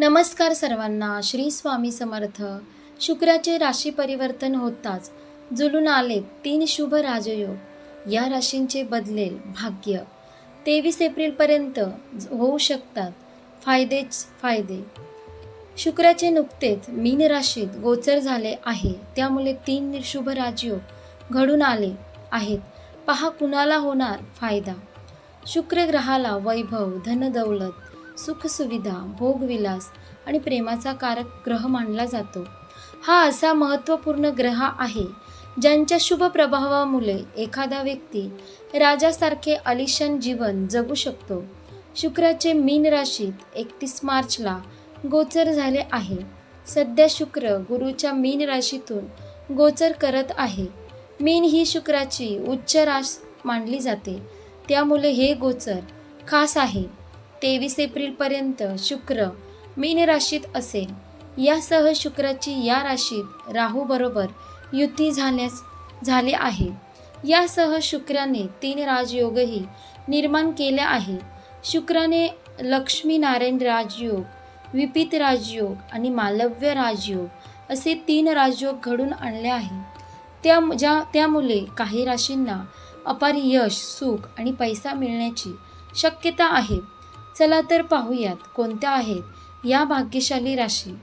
नमस्कार सर्वांना श्री स्वामी समर्थ. शुक्राचे राशी परिवर्तन होताच. जुलून आले तीन शुभ राजयोग. या राशींचे बदलेल भाग्य. तेवीस एप्रिलपर्यंत होऊ शकतात. फायदेच फायदे. शुक्राचे नुकतेच मीन राशीत गोचर झाले आहे. त्यामुळे तीन शुभ राजयोग घडून आले आहेत. पहा कुणाला होणार फायदा. शुक्र ग्रहाला वैभव धनदौलत सुखसुविधा भोगविलास आणि प्रेमाचा कारक ग्रह मानला जातो. हा असा महत्त्वपूर्ण ग्रह आहे ज्यांच्या शुभ प्रभावामुळे एखादा व्यक्ती राजासारखे अलिशान जीवन जगू शकतो. शुक्राचे मीन राशीत एकतीस मार्चला गोचर झाले आहे. सध्या शुक्र गुरुच्या मीन राशीतून गोचर करत आहे. मीन ही शुक्राची उच्च राश मानली जाते. त्यामुळे हे गोचर खास आहे. तेवीस एप्रिलपर्यंत शुक्र मीन राशीत असेल. यासह शुक्राची या राशीत राहूबरोबर युती झाल्यास झाले आहे. यासह शुक्राने तीन राजयोगही निर्माण केले आहे. शुक्राने लक्ष्मीनारायण राजयोग विपित राजयोग आणि मालव्य राजयोग असे तीन राजयोग घडून आणले आहे. त्या ज्या त्यामुळे काही राशींना अपार यश सुख आणि पैसा मिळण्याची शक्यता आहे. चला तर पाहूयात कोणत्या आहेत या भाग्यशाली राशी.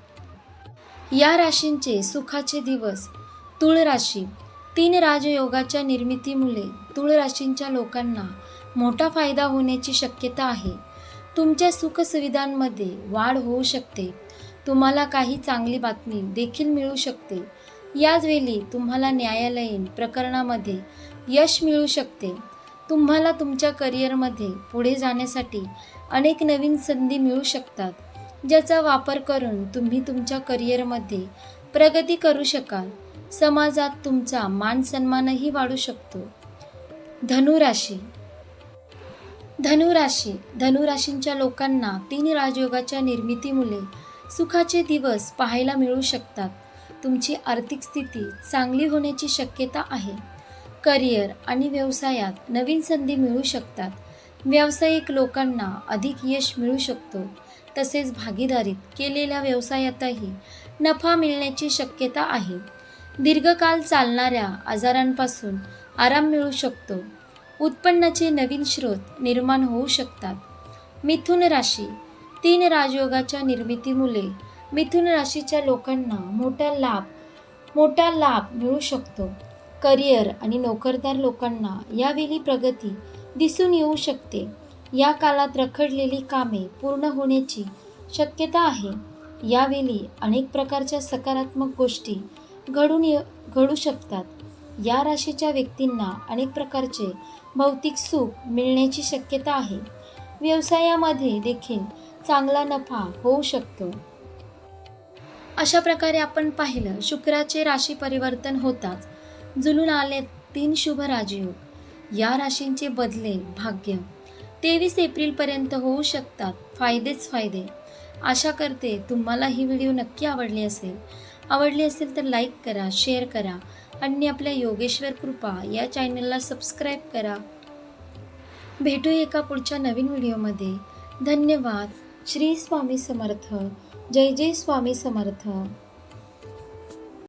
या राशींचे सुखाचे दिवस तुळ राशी. तीन राजयोगाच्या निर्मितीमुळे तुळ राशींच्या लोकांना मोठा फायदा होण्याची शक्यता आहे. तुमच्या सुखसुविधांमध्ये वाढ होऊ शकते. तुम्हाला काही चांगली बातमी देखील मिळू शकते. याचवेळी तुम्हाला न्यायालयीन प्रकरणामध्ये यश मिळू शकते. तुम्हाला तुमच्या करिअरमध्ये पुढे जाण्यासाठी अनेक नवीन संधी मिळू शकतात ज्याचा वापर करून तुम्ही तुमच्या करिअरमध्ये प्रगती करू शकाल. समाजात तुमचा मान सन्मानही वाढू शकतो. धनुराशी. धनुराशी. धनुराशींच्या लोकांना तीन राजयोगाच्या निर्मितीमुळे सुखाचे दिवस पाहायला मिळू शकतात. तुमची आर्थिक स्थिती चांगली होण्याची शक्यता आहे. करिअर आणि व्यवसायात नवीन संधी मिळू शकतात. व्यावसायिक लोकांना अधिक यश मिळू शकतो. तसेच भागीदारीत केलेल्या व्यवसायातही नफा मिळण्याची शक्यता आहे. दीर्घकाल चालणाऱ्या आजारांपासून आराम मिळू शकतो. उत्पन्नाचे नवीन स्रोत निर्माण होऊ शकतात. मिथुन राशी. तीन राजयोगाच्या निर्मितीमुळे मिथुन राशीच्या लोकांना मोठा लाभ मोठा लाभ मिळू शकतो. करिअर आणि नोकरदार लोकांना यावेळी प्रगती दिसून येऊ शकते. या काळात रखडलेली कामे पूर्ण होण्याची शक्यता आहे. यावेळी अनेक प्रकारच्या सकारात्मक गोष्टी घडून ये घडू शकतात. या राशीच्या व्यक्तींना अनेक प्रकारचे भौतिक सुख मिळण्याची शक्यता आहे. व्यवसायामध्ये देखील चांगला नफा होऊ शकतो. अशा प्रकारे आपण पाहिलं शुक्राचे राशी परिवर्तन होताच. जुलून आले तीन शुभ राजयोग. या राशींचे बदलेल भाग्य. तेवीस एप्रिलपर्यंत होऊ शकतात. फायदेच फायदे. आशा करते तुम्हाला ही व्हिडिओ नक्की आवडली असेल. आवडली असेल तर लाईक करा शेअर करा आणि आपल्या योगेश्वर कृपा या चॅनलला सबस्क्राईब करा. भेटू एका पुढच्या नवीन व्हिडिओमध्ये. धन्यवाद. श्री स्वामी समर्थ. जय जय स्वामी समर्थ.